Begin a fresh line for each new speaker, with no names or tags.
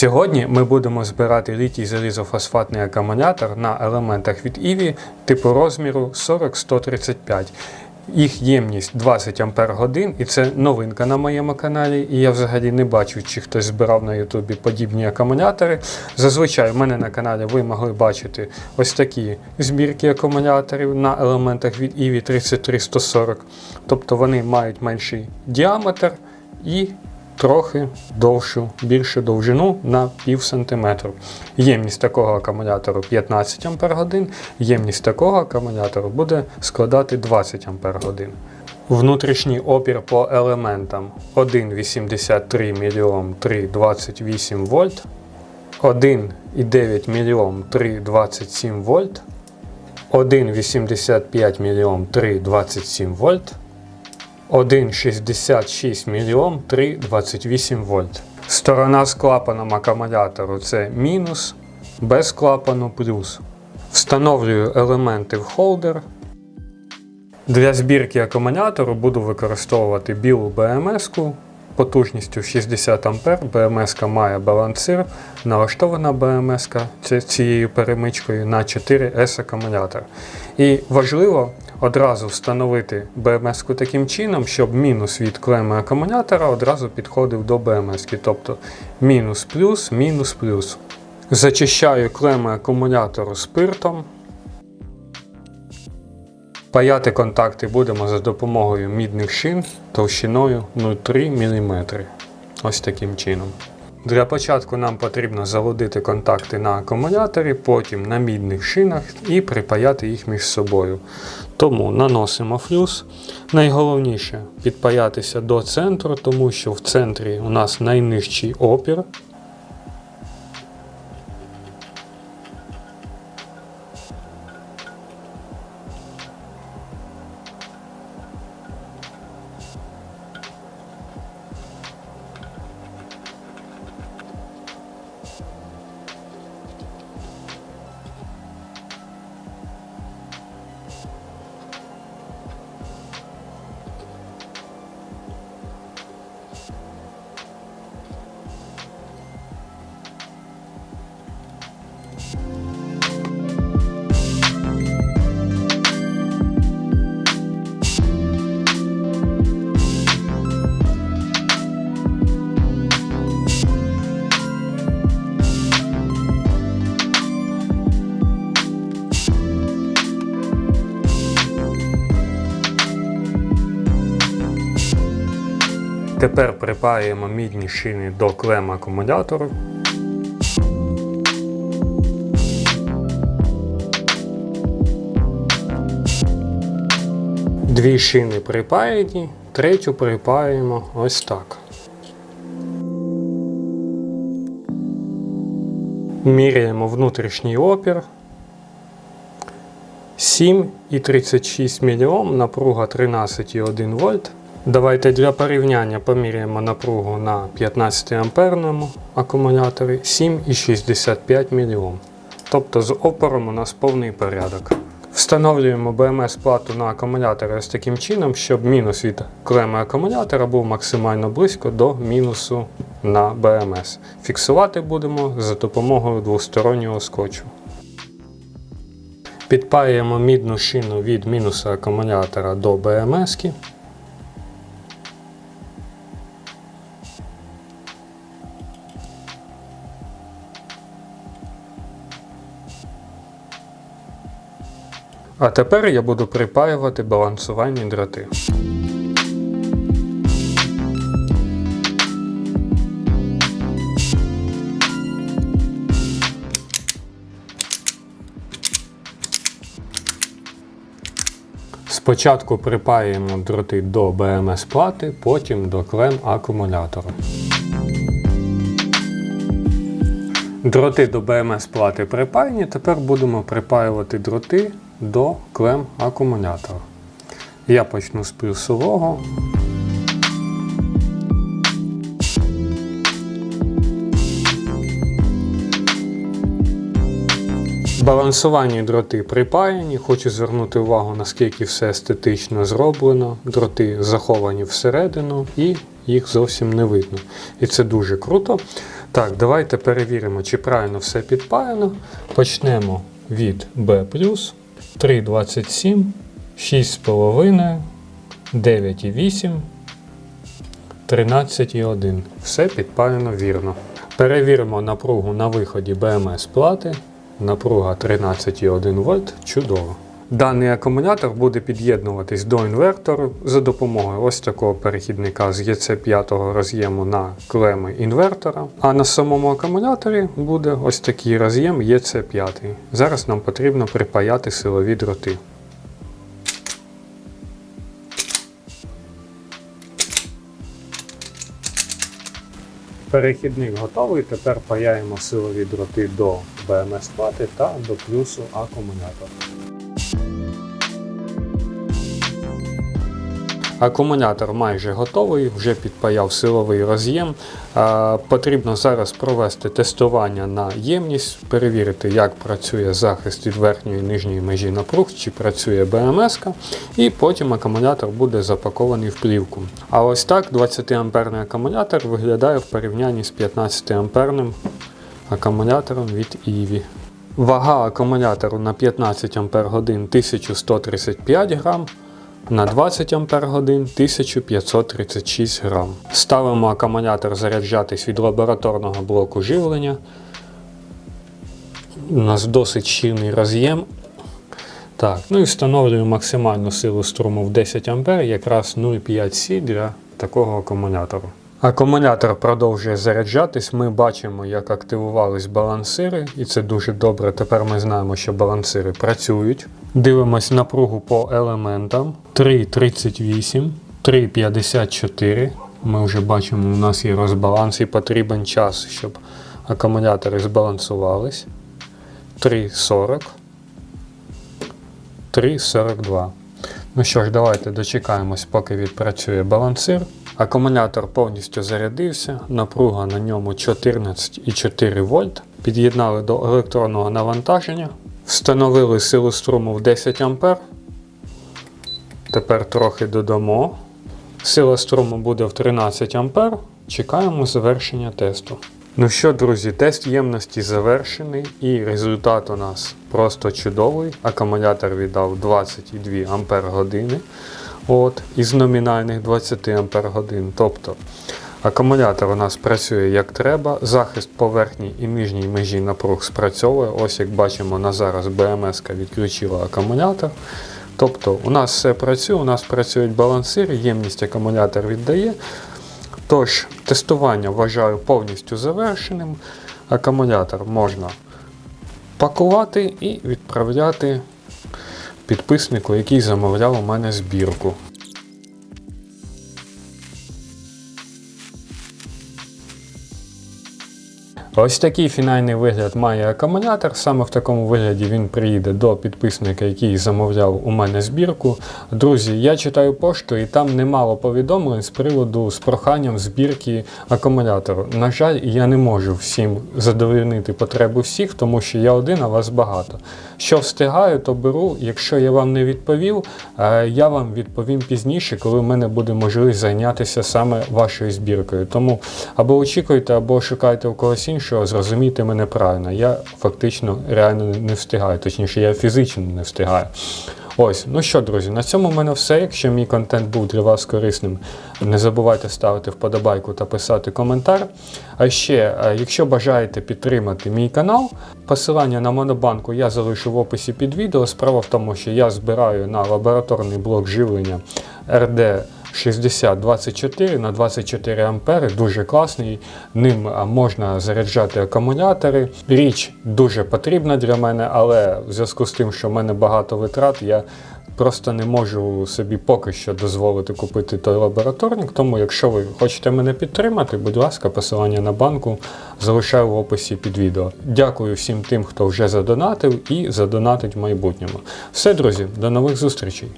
Сьогодні ми будемо збирати літій залізофосфатний акумулятор на елементах від IVI типу розміру 40-135. Їх ємність 20 Ампер годин, і це новинка на моєму каналі. І я взагалі не бачу, чи хтось збирав на Ютубі подібні акумулятори. Зазвичай в мене на каналі ви могли бачити ось такі збірки акумуляторів на елементах від IVI 33140. Тобто вони мають менший діаметр і трохи довшу, більшу довжину на пів сантиметру. Ємність такого акумулятору 15 Ампер годин, ємність такого акумулятору буде складати 20 Ампер годин. Внутрішній опір по елементам 1,83 мільйом 3,28 вольт, 1,9 мільйом 3,27 вольт, 1,85 мільйом 3,27 вольт, 1,66 мільйом 3,28 вольт. Сторона з клапаном акумулятору це мінус, без клапану плюс. Встановлюю елементи в холдер. Для збірки акумулятору буду використовувати білу БМС-ку потужністю 60 А. БМС має балансир, налаштована БМС цією перемичкою на 4С акумулятор. І важливо одразу встановити БМС таким чином, щоб мінус від клеми акумулятора одразу підходив до БМС. Тобто мінус плюс, мінус плюс. Зачищаю клеми акумулятору спиртом. Паяти контакти будемо за допомогою мідних шин товщиною 0,3 мм. Ось таким чином. Для початку нам потрібно заводити контакти на акумуляторі, потім на мідних шинах і припаяти їх між собою. Тому наносимо флюс. Найголовніше підпаятися до центру, тому що в центрі у нас найнижчий опір. Тепер припаюємо мідні шини до клем акумулятору. Дві шини припаяні, третю припаємо ось так. Міряємо внутрішній опір. 7,36 мОм, напруга 13,1 вольт. Давайте для порівняння поміряємо напругу на 15 амперному акумуляторі 7,65 мОм. Тобто з опором у нас повний порядок. Встановлюємо БМС-плату на акумулятор ось таким чином, щоб мінус від клеми акумулятора був максимально близько до мінусу на БМС. Фіксувати будемо за допомогою двостороннього скотчу. Підпаюємо мідну шину від мінуса акумулятора до БМС. -ки. А тепер я буду припаювати балансувальні дроти. Спочатку припаюємо дроти до БМС плати, потім до клем акумулятора. Дроти до БМС плати припаяні, тепер будемо припаювати дроти до клем акумулятора. Я почну з плюсового. Балансувальні дроти припаяні. Хочу звернути увагу, наскільки все естетично зроблено. Дроти заховані всередину і їх зовсім не видно. І це дуже круто. Так, давайте перевіримо, чи правильно все підпаяно. Почнемо від B+, 3,27, 6,5, 9,8, 13,1. Все підпаяно вірно. Перевіримо напругу на виході BMS плати. Напруга 13,1 вольт. Чудово. Даний акумулятор буде під'єднуватись до інвертору за допомогою ось такого перехідника з ЄЦ5 роз'єму на клеми інвертора. А на самому акумуляторі буде ось такий роз'єм ЄЦ5. Зараз нам потрібно припаяти силові дроти. Перехідник готовий. Тепер паяємо силові дроти до БМС плати та до плюсу акумулятора. Акумулятор майже готовий, вже підпаяв силовий роз'єм. Потрібно зараз провести тестування на ємність, перевірити, як працює захист від верхньої і нижньої межі напруг, чи працює БМС, і потім акумулятор буде запакований в плівку. А ось так 20 амперний акумулятор виглядає в порівнянні з 15 амперним акумулятором від EVI. Вага акумулятору на 15 Ах 1135 грам, на 20 Ах 1536 грам. Ставимо акумулятор заряджатись від лабораторного блоку живлення. У нас досить щільний роз'єм. Так, ну і встановлюємо максимальну силу струму в 10 А, якраз 0,5 С для такого акумулятору. Акумулятор продовжує заряджатись. Ми бачимо, як активувались балансири, і це дуже добре. Тепер ми знаємо, що балансири працюють. Дивимось напругу по елементам 3,38, 3,54. Ми вже бачимо, у нас є розбаланс і потрібен час, щоб акумулятори збалансувались. 3,40. 3,42. Ну що ж, давайте дочекаємось, поки відпрацює балансир. Акумулятор повністю зарядився, напруга на ньому 14,4 вольт. Під'єднали до електронного навантаження, встановили силу струму в 10 А. Тепер трохи додамо. Сила струму буде в 13 А. Чекаємо завершення тесту. Ну що, друзі, тест ємності завершений, і результат у нас просто чудовий. Акумулятор віддав 22 Ампер години от, із номінальних 20 Ампер годин. Тобто акумулятор у нас працює як треба, захист по верхній і нижній межі напруг спрацьовує. Ось як бачимо на зараз БМС відключила акумулятор. Тобто у нас все працює, у нас працюють балансири, ємність акумулятор віддає. Тож, тестування вважаю повністю завершеним. Акумулятор можна пакувати і відправляти підписнику, який замовляв у мене збірку. Ось такий фінальний вигляд має акумулятор. Саме в такому вигляді він приїде до підписника, який замовляв у мене збірку. Друзі, я читаю пошту і там немало повідомлень з приводу з проханням збірки акумулятору. На жаль, я не можу всім задовольнити потребу всіх, тому що я один, а вас багато. Що встигаю, то беру. Якщо я вам не відповів, е, я вам відповім пізніше, коли в мене буде можливість зайнятися саме вашою збіркою. Тому або очікуйте, або шукайте у когось іншого, зрозумійте мене правильно. Я фактично реально не встигаю, точніше, я фізично не встигаю. Ось, ну що, друзі, на цьому в мене все. Якщо мій контент був для вас корисним, не забувайте ставити вподобайку та писати коментар. А ще, е, якщо бажаєте підтримати мій канал, посилання на монобанку я залишу в описі під відео. Справа в тому, що я збираю на лабораторний блок живлення RD 6024 на 24 ампери, дуже класний. Ним можна заряджати акумулятори. Річ дуже потрібна для мене, але в зв'язку з тим, що в мене багато витрат, я просто не можу собі поки що дозволити купити той лабораторник. Тому, якщо ви хочете мене підтримати, будь ласка, посилання на банку залишаю в описі під відео. Дякую всім тим, хто вже задонатив і задонатить в майбутньому. Все, друзі, до нових зустрічей!